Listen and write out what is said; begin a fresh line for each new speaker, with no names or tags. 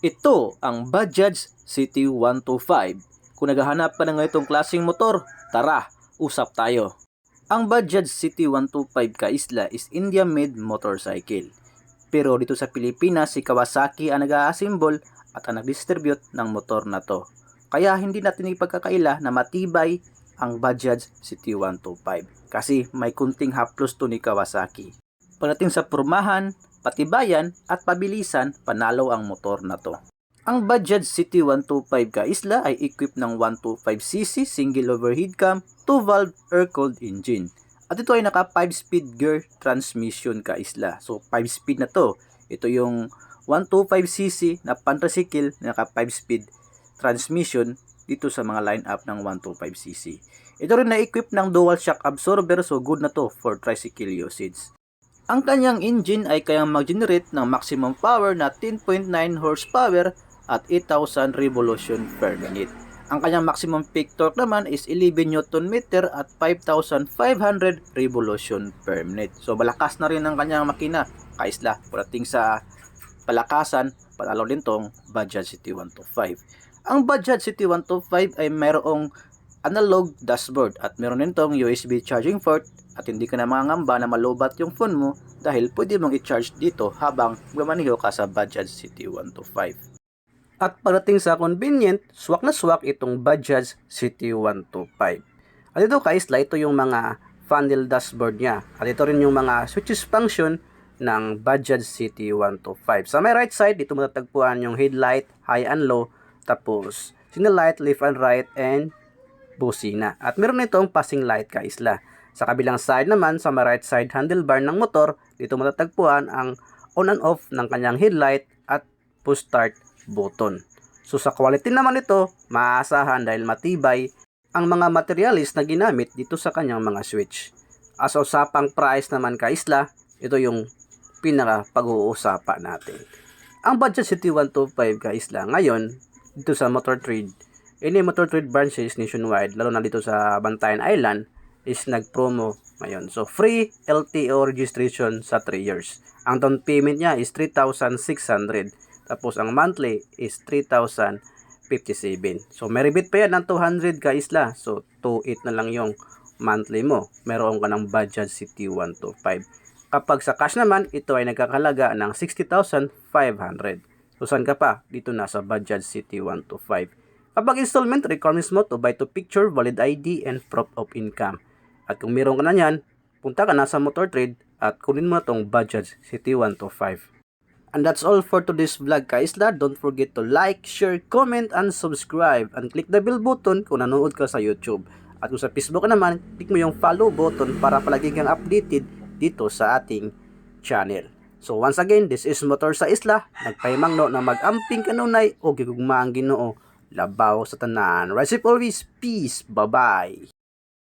Ito ang Bajaj City 125. Kung naghahanap ka na ng itong klaseng motor, tara, usap tayo. Ang Bajaj City 125 kaisla is India-made motorcycle. Pero dito sa Pilipinas, si Kawasaki ang nag-a-assemble at ang nag-distribute ng motor na to. Kaya hindi natin ipagkakaila na matibay ang Bajaj City 125 kasi may kunting haplos to ni Kawasaki. Pagdating sa pormahan, patibayan at pabilisan, panalo ang motor na to. Ang Bajaj City 125 kaisla ay equipped ng 125cc single overhead cam 2-valve air-cooled engine. At ito ay naka 5-speed gear transmission kaisla. So 5-speed na to. Ito yung 125cc na pantricycle na naka 5-speed transmission dito sa mga lineup ng 125cc. Ito rin na-equip ng dual shock absorber so good na to for tricycle usage. Ang kanyang engine ay kayang mag-generate ng maximum power na 10.9 horsepower at 8,000 revolution per minute. Ang kanyang maximum peak torque naman is 11 Nm at 5,500 revolution per minute. So balakas na rin ang kanyang makina. Kaisla, pagdating sa palakasan, panalo din tong Bajaj City 125. Ang Bajaj City 125 ay mayroong analog dashboard at meron din tong USB charging port at hindi ka na mangangamba na malubat yung phone mo dahil pwede mong i-charge dito habang gumaniho ka sa Bajaj City 125. At pagdating sa convenient, swak na swak itong Bajaj City 125. At ito kaisla, ito yung mga funnel dashboard niya. At ito rin yung mga switches function ng Bajaj City 125. Sa may right side, dito matatagpuan yung headlight, high and low, tapos signal light, left and right, and busina. At meron itong passing light kaisla. Sa kabilang side naman, sa right side handlebar ng motor, dito matatagpuan ang on and off ng kanyang headlight at push start button. So sa quality naman ito, maaasahan dahil matibay ang mga materialis na ginamit dito sa kanyang mga switch. As usapang price naman kaisla, ito yung pinaka pag-uusapan natin. Ang Budget City 125 kaisla ngayon dito sa Motor Trade, any Motor Trade branches nationwide, lalo na dito sa Bantayan Island, is nag-promo ngayon. So, free LTO registration sa 3 years. Ang down payment niya is 3,600. Tapos, ang monthly is 3,057. So, may rebate pa yan ng 200 ka isla. So, 2,8 na lang yung monthly mo. Meron ka ng Bajaj City 125. Kapag sa cash naman, ito ay nagkakalaga ng 60,500. So, saan ka pa? Dito na sa Bajaj City 125. Kapag installment, requirements mo to buy to picture, valid ID, and proof of income. At kung meron ka na yan, punta ka na sa motor trade at kunin mo na tong Bajaj City 125. And that's all for today's vlog kaisla. Don't forget to like, share, comment, and subscribe. And click the bell button kung nanonood ka sa YouTube. At kung sa Facebook naman, click mo yung follow button para palagi kang updated dito sa ating channel. So once again, this is Motor sa Isla. Nagpahimangno na mag-amping kanunay o gigugmaang ginoo. Labaw sa tanan. Up always. Peace. Bye-bye.